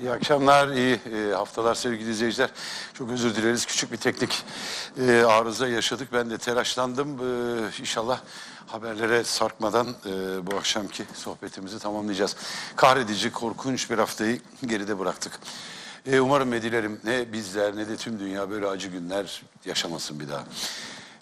İyi akşamlar, iyi e, haftalar sevgili izleyiciler. Çok özür dileriz. Küçük bir teknik e, arıza yaşadık. Ben de telaşlandım. E, inşallah haberlere sarkmadan bu akşamki sohbetimizi tamamlayacağız. Kahredici, korkunç bir haftayı geride bıraktık. E, umarım medilerim ne bizler ne de tüm dünya böyle acı günler yaşamasın bir daha.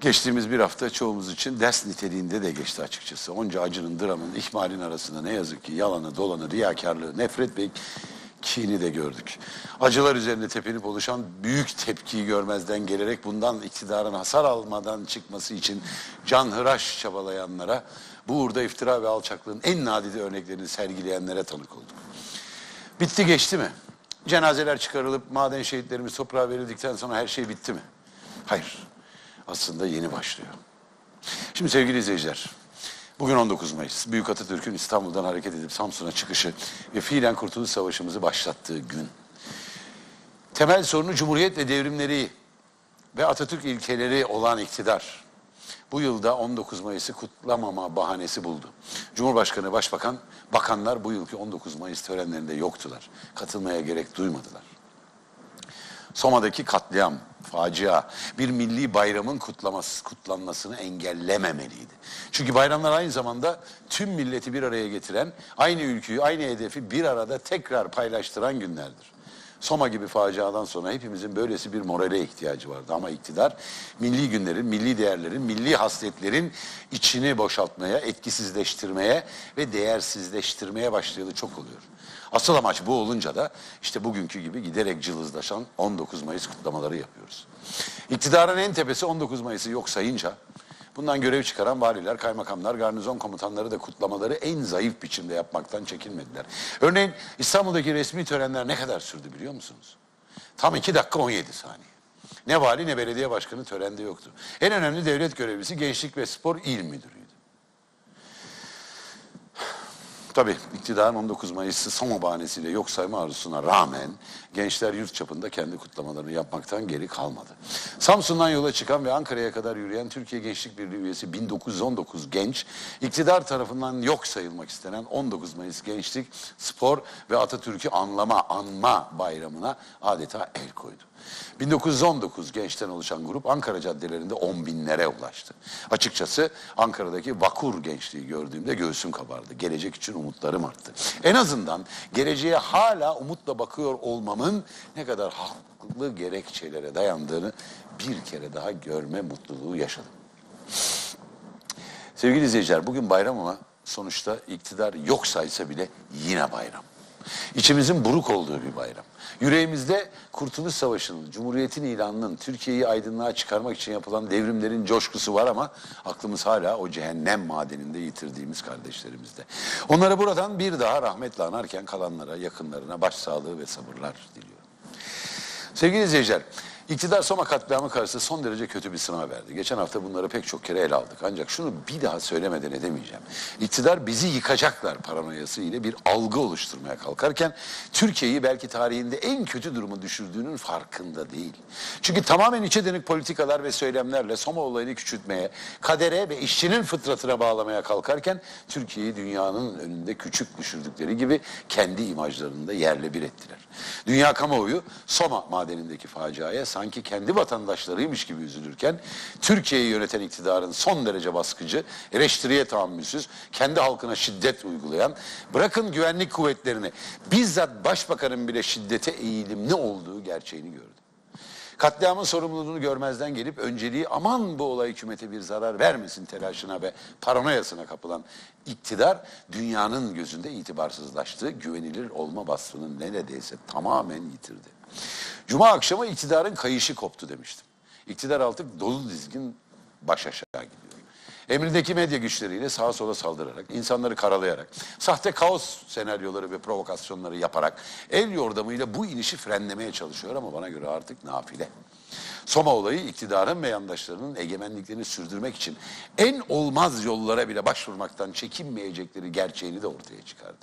Geçtiğimiz bir hafta çoğumuz için ders niteliğinde de geçti açıkçası. Onca acının, dramın, ihmalin arasında ne yazık ki yalanı, dolanı, riyakarlığı, nefret ve kini de gördük. Acılar üzerine tepinip oluşan büyük tepkiyi görmezden gelerek bundan iktidarın hasar almadan çıkması için canhıraş çabalayanlara, bu uğurda iftira ve alçaklığın en nadide örneklerini sergileyenlere tanık olduk. Bitti geçti mi? Cenazeler çıkarılıp maden şehitlerimiz toprağa verildikten sonra her şey bitti mi? Hayır. Aslında yeni başlıyor. Şimdi sevgili izleyiciler, bugün 19 Mayıs. Büyük Atatürk'ün İstanbul'dan hareket edip Samsun'a çıkışı ve fiilen Kurtuluş Savaşı'mızı başlattığı gün. Temel sorunu Cumhuriyet ve devrimleri ve Atatürk ilkeleri olan iktidar. Bu yılda 19 Mayıs'ı kutlamama bahanesi buldu. Cumhurbaşkanı, Başbakan, bakanlar bu yılki 19 Mayıs törenlerinde yoktular. Katılmaya gerek duymadılar. Soma'daki katliam, facia bir milli bayramın kutlaması, kutlanmasını engellememeliydi. Çünkü bayramlar aynı zamanda tüm milleti bir araya getiren, aynı ülküyü, aynı hedefi bir arada tekrar paylaştıran günlerdir. Soma gibi faciadan sonra hepimizin böylesi bir morale ihtiyacı vardı. Ama iktidar milli günlerin, milli değerlerin, milli hasletlerin içini boşaltmaya, etkisizleştirmeye ve değersizleştirmeye başlayalı çok oluyor. Asıl amaç bu olunca da işte bugünkü gibi giderek cılızlaşan 19 Mayıs kutlamaları yapıyoruz. İktidarın en tepesi 19 Mayıs'ı yok sayınca bundan görev çıkaran valiler, kaymakamlar, garnizon komutanları da kutlamaları en zayıf biçimde yapmaktan çekinmediler. Örneğin İstanbul'daki resmi törenler ne kadar sürdü biliyor musunuz? Tam 2 dakika 17 saniye. Ne vali ne belediye başkanı törende yoktu. En önemli devlet görevlisi Gençlik ve Spor İl Müdürü'ydü. Tabii iktidarın 19 Mayıs'ı Soma bahanesiyle yok sayma arzusuna rağmen gençler yurt çapında kendi kutlamalarını yapmaktan geri kalmadı. Samsun'dan yola çıkan ve Ankara'ya kadar yürüyen Türkiye Gençlik Birliği üyesi 1919 genç, iktidar tarafından yok sayılmak istenen 19 Mayıs Gençlik, Spor ve Atatürk'ü anlama, anma bayramına adeta el koydu. 1919 gençten oluşan grup Ankara caddelerinde on binlere ulaştı. Açıkçası Ankara'daki vakur gençliği gördüğümde göğsüm kabardı. Gelecek için umutlarım arttı. En azından geleceğe hala umutla bakıyor olmamın ne kadar haklı gerekçelere dayandığını bir kere daha görme mutluluğu yaşadım. Sevgili izleyiciler bugün bayram ama sonuçta iktidar yok saysa bile yine bayram. İçimizin buruk olduğu bir bayram. Yüreğimizde Kurtuluş Savaşı'nın, Cumhuriyet'in ilanının, Türkiye'yi aydınlığa çıkarmak için yapılan devrimlerin coşkusu var ama aklımız hala o cehennem madeninde yitirdiğimiz kardeşlerimizde. Onlara buradan bir daha rahmetle anarken kalanlara, yakınlarına başsağlığı ve sabırlar diliyorum. Sevgili izleyiciler, İktidar Soma katliamı karşısında son derece kötü bir sınav verdi. Geçen hafta bunları pek çok kere ele aldık. Ancak şunu bir daha söylemeden edemeyeceğim. İktidar bizi yıkacaklar paranoyası ile bir algı oluşturmaya kalkarken Türkiye'yi belki tarihinde en kötü durumu düşürdüğünün farkında değil. Çünkü tamamen içe dönük politikalar ve söylemlerle Soma olayını küçültmeye, kadere ve işçinin fıtratına bağlamaya kalkarken Türkiye'yi dünyanın önünde küçük düşürdükleri gibi kendi imajlarını da yerle bir ettiler. Dünya kamuoyu Soma madenindeki faciaya sanki kendi vatandaşlarıymış gibi üzülürken Türkiye'yi yöneten iktidarın son derece baskıcı, eleştiriye tahammülsüz, kendi halkına şiddet uygulayan, bırakın güvenlik kuvvetlerini bizzat başbakanın bile şiddete eğilimli olduğu gerçeğini gördü. Katliamın sorumluluğunu görmezden gelip önceliği aman bu olay hükümete bir zarar vermesin telaşına ve paranoyasına kapılan iktidar dünyanın gözünde itibarsızlaştı. Güvenilir olma vasfını neredeyse tamamen yitirdi. Cuma akşamı iktidarın kayışı koptu demiştim. İktidar artık dolu dizgin baş aşağı gidiyor. Emrindeki medya güçleriyle sağa sola saldırarak, insanları karalayarak, sahte kaos senaryoları ve provokasyonları yaparak el yordamıyla bu inişi frenlemeye çalışıyor ama bana göre artık nafile. Soma olayı iktidarın ve yandaşlarının egemenliklerini sürdürmek için en olmaz yollara bile başvurmaktan çekinmeyecekleri gerçeğini de ortaya çıkardı.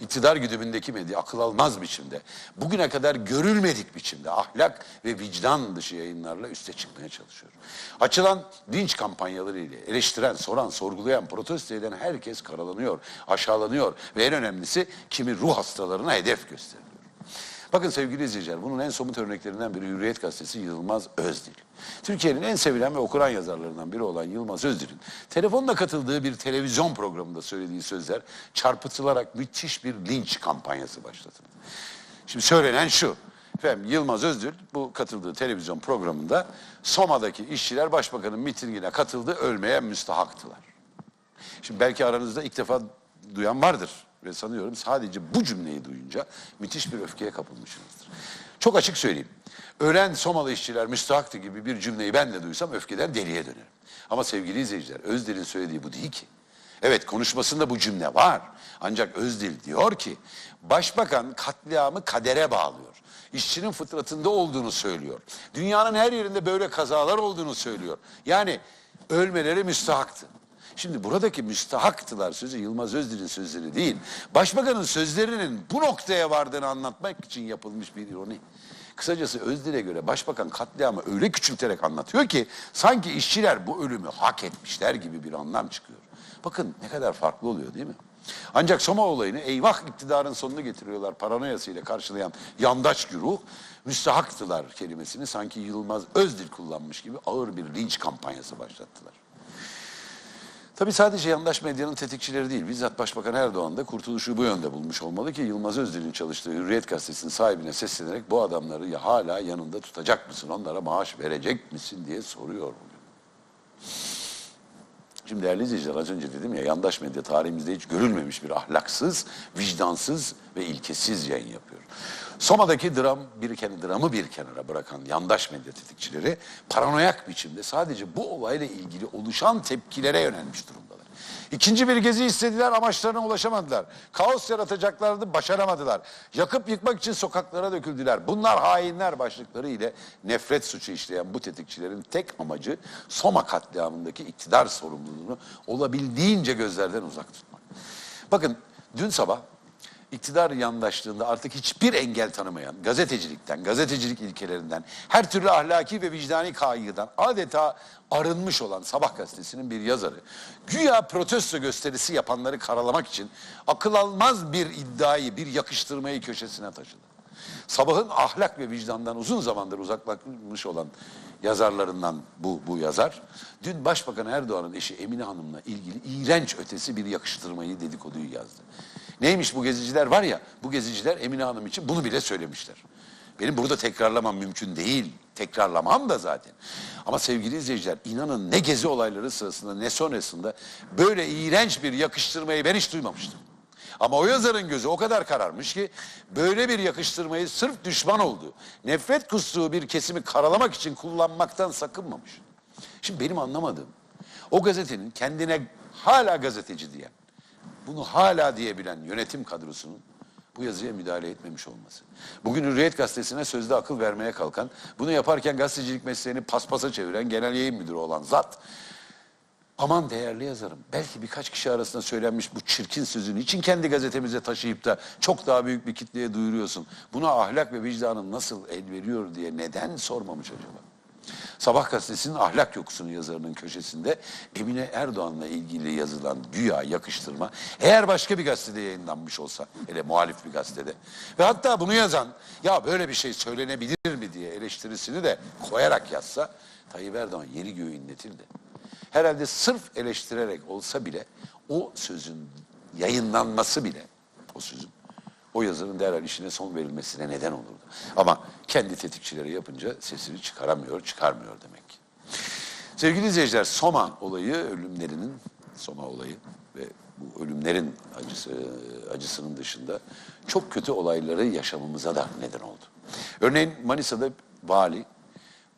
İktidar güdümündeki medya akıl almaz biçimde, bugüne kadar görülmedik biçimde ahlak ve vicdan dışı yayınlarla üste çıkmaya çalışıyor. Açılan linç kampanyaları ile eleştiren, soran, sorgulayan, protesto eden herkes karalanıyor, aşağılanıyor ve en önemlisi kimi ruh hastalarına hedef gösteriliyor. Bakın sevgili izleyiciler bunun en somut örneklerinden biri Hürriyet Gazetesi Yılmaz Özdil. Türkiye'nin en sevilen ve okunan yazarlarından biri olan Yılmaz Özdil'in telefonla katıldığı bir televizyon programında söylediği sözler çarpıtılarak müthiş bir linç kampanyası başlatıldı. Şimdi söylenen şu. Efendim Yılmaz Özdil bu katıldığı televizyon programında Soma'daki işçiler başbakanın mitingine katıldı ölmeye müstahaktılar. Şimdi belki aranızda ilk defa duyan vardır ve sanıyorum sadece bu cümleyi duyunca müthiş bir öfkeye kapılmışsınızdır. Çok açık söyleyeyim. Ölen Somalı işçiler müstahaktı gibi bir cümleyi ben de duysam öfkeden deliye dönerim. Ama sevgili izleyiciler Özdil'in söylediği bu değil ki. Evet konuşmasında bu cümle var. Ancak Özdil diyor ki başbakan katliamı kadere bağlıyor. İşçinin fıtratında olduğunu söylüyor. Dünyanın her yerinde böyle kazalar olduğunu söylüyor. Yani ölmeleri müstahaktı. Şimdi buradaki müstahaktılar sözü Yılmaz Özdil'in sözleri değil. Başbakanın sözlerinin bu noktaya vardığını anlatmak için yapılmış bir ironi. Kısacası Özdil'e göre başbakan katliamı öyle küçülterek anlatıyor ki sanki işçiler bu ölümü hak etmişler gibi bir anlam çıkıyor. Bakın ne kadar farklı oluyor değil mi? Ancak Soma olayını eyvah iktidarın sonunu getiriyorlar paranoyasıyla karşılayan yandaş güruh müstahaktılar kelimesini sanki Yılmaz Özdil kullanmış gibi ağır bir linç kampanyası başlattılar. Tabii sadece yandaş medyanın tetikçileri değil, bizzat Başbakan Erdoğan da kurtuluşu bu yönde bulmuş olmalı ki Yılmaz Özdil'in çalıştığı Hürriyet Gazetesi'nin sahibine seslenerek bu adamları ya hala yanında tutacak mısın, onlara maaş verecek misin diye soruyor bugün. Şimdi değerli izleyiciler az önce dedim ya yandaş medya tarihimizde hiç görülmemiş bir ahlaksız, vicdansız ve ilkesiz yayın yapıyor. Soma'daki dram bir kenara, dramı bir kenara bırakan yandaş medya tetikçileri paranoyak biçimde sadece bu olayla ilgili oluşan tepkilere yönelmiş durumdalar. İkinci bir gezi istediler amaçlarına ulaşamadılar. Kaos yaratacaklardı başaramadılar. Yakıp yıkmak için sokaklara döküldüler. Bunlar hainler başlıkları ile nefret suçu işleyen bu tetikçilerin tek amacı Soma katliamındaki iktidar sorumluluğunu olabildiğince gözlerden uzak tutmak. Bakın dün sabah iktidar yandaşlığında artık hiçbir engel tanımayan, gazetecilikten, gazetecilik ilkelerinden, her türlü ahlaki ve vicdani kaygıdan adeta arınmış olan Sabah gazetesinin bir yazarı, güya protesto gösterisi yapanları karalamak için akıl almaz bir iddiayı, bir yakıştırmayı köşesine taşıdı. Sabahın ahlak ve vicdandan uzun zamandır uzaklaşmış olan yazarlarından bu, bu yazar, dün Başbakan Erdoğan'ın eşi Emine Hanım'la ilgili iğrenç ötesi bir yakıştırmayı, dedikoduyu yazdı. Neymiş bu geziciler var ya, bu geziciler Emine Hanım için bunu bile söylemişler. Benim burada tekrarlamam mümkün değil. Tekrarlamam da zaten. Ama sevgili izleyiciler inanın ne gezi olayları sırasında ne sonrasında böyle iğrenç bir yakıştırmayı ben hiç duymamıştım. Ama o yazarın gözü o kadar kararmış ki böyle bir yakıştırmayı sırf düşman olduğu, nefret kustuğu bir kesimi karalamak için kullanmaktan sakınmamış. Şimdi benim anlamadığım o gazetenin kendine hala gazeteci diyen, bunu hala diyebilen yönetim kadrosunun bu yazıya müdahale etmemiş olması. Bugün Hürriyet Gazetesi'ne sözde akıl vermeye kalkan, bunu yaparken gazetecilik mesleğini paspasa çeviren genel yayın müdürü olan zat, aman değerli yazarım, belki birkaç kişi arasında söylenmiş bu çirkin sözünü için kendi gazetemize taşıyıp da çok daha büyük bir kitleye duyuruyorsun. Buna ahlak ve vicdanın nasıl el veriyor diye neden sormamış acaba? Sabah gazetesinin ahlak yoksunu yazarının köşesinde Emine Erdoğan'la ilgili yazılan güya yakıştırma eğer başka bir gazetede yayınlanmış olsa hele muhalif bir gazetede ve hatta bunu yazan ya böyle bir şey söylenebilir mi diye eleştirisini de koyarak yazsa Tayyip Erdoğan yeri göğü inletirdi. Herhalde sırf eleştirerek olsa bile o sözün yayınlanması bile o sözün o yazının derhal işine son verilmesine neden olurdu. Ama kendi tetikçileri yapınca sesini çıkaramıyor, çıkarmıyor demek ki. Sevgili izleyiciler, Soma olayı ölümlerinin, Soma olayı ve bu ölümlerin acısı, acısının dışında çok kötü olayları yaşamımıza da neden oldu. Örneğin Manisa'da vali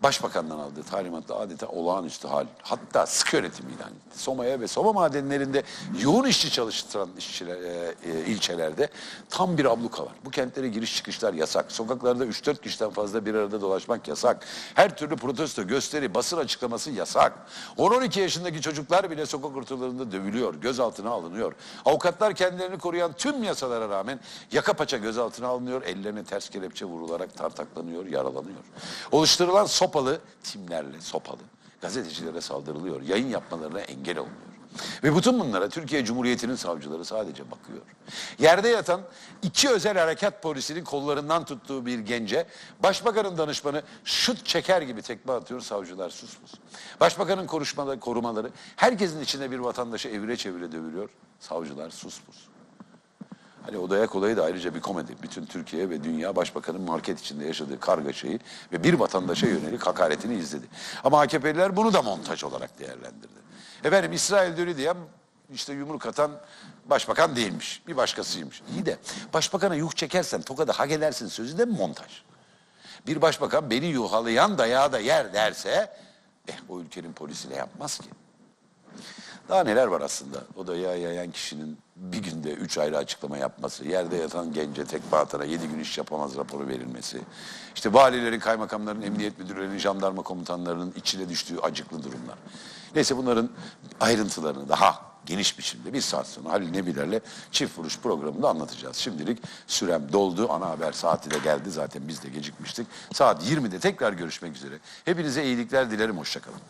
Başbakandan aldığı talimatla adeta olağanüstü hal, hatta sık yönetim ilan etti. Soma'ya ve Soma madenlerinde yoğun işçi çalıştıran işçiler, e, e, ilçelerde tam bir abluka var. Bu kentlere giriş çıkışlar yasak. Sokaklarda 3-4 kişiden fazla bir arada dolaşmak yasak. Her türlü protesto, gösteri, basın açıklaması yasak. 10-12 yaşındaki çocuklar bile sokak ortalarında dövülüyor, gözaltına alınıyor. Avukatlar kendilerini koruyan tüm yasalara rağmen yaka paça gözaltına alınıyor, ellerine ters kelepçe vurularak tartaklanıyor, yaralanıyor. Oluşturulan sopalı timlerle sopalı gazetecilere saldırılıyor. Yayın yapmalarına engel olunuyor. Ve bütün bunlara Türkiye Cumhuriyeti'nin savcıları sadece bakıyor. Yerde yatan iki özel harekat polisinin kollarından tuttuğu bir gence başbakanın danışmanı şut çeker gibi tekme atıyor savcılar susmuş. Başbakanın konuşmaları, korumaları herkesin içinde bir vatandaşı evire çevire dövülüyor. Savcılar susmuş. Hani odaya kolayı da ayrıca bir komedi. Bütün Türkiye ve dünya başbakanın market içinde yaşadığı kargaşayı ve bir vatandaşa yönelik hakaretini izledi. Ama AKP'liler bunu da montaj olarak değerlendirdi. Efendim İsrail öyle diyen işte yumruk atan başbakan değilmiş. Bir başkasıymış. İyi de başbakana yuh çekersen tokada hak edersin sözü de mi montaj? Bir başbakan beni yuhalayan dayağı da yer derse eh o ülkenin polisiyle yapmaz ki. Daha neler var aslında? O da yağ yayan kişinin bir günde üç ayrı açıklama yapması, yerde yatan gence tekme atana yedi gün iş yapamaz raporu verilmesi, işte valilerin, kaymakamların, emniyet müdürlerinin, jandarma komutanlarının içine düştüğü acıklı durumlar. Neyse bunların ayrıntılarını daha geniş biçimde bir saat sonra Halil Nebiler'le çift vuruş programında anlatacağız. Şimdilik sürem doldu. Ana haber saati de geldi. Zaten biz de gecikmiştik. Saat 20'de tekrar görüşmek üzere. Hepinize iyilikler dilerim. Hoşçakalın.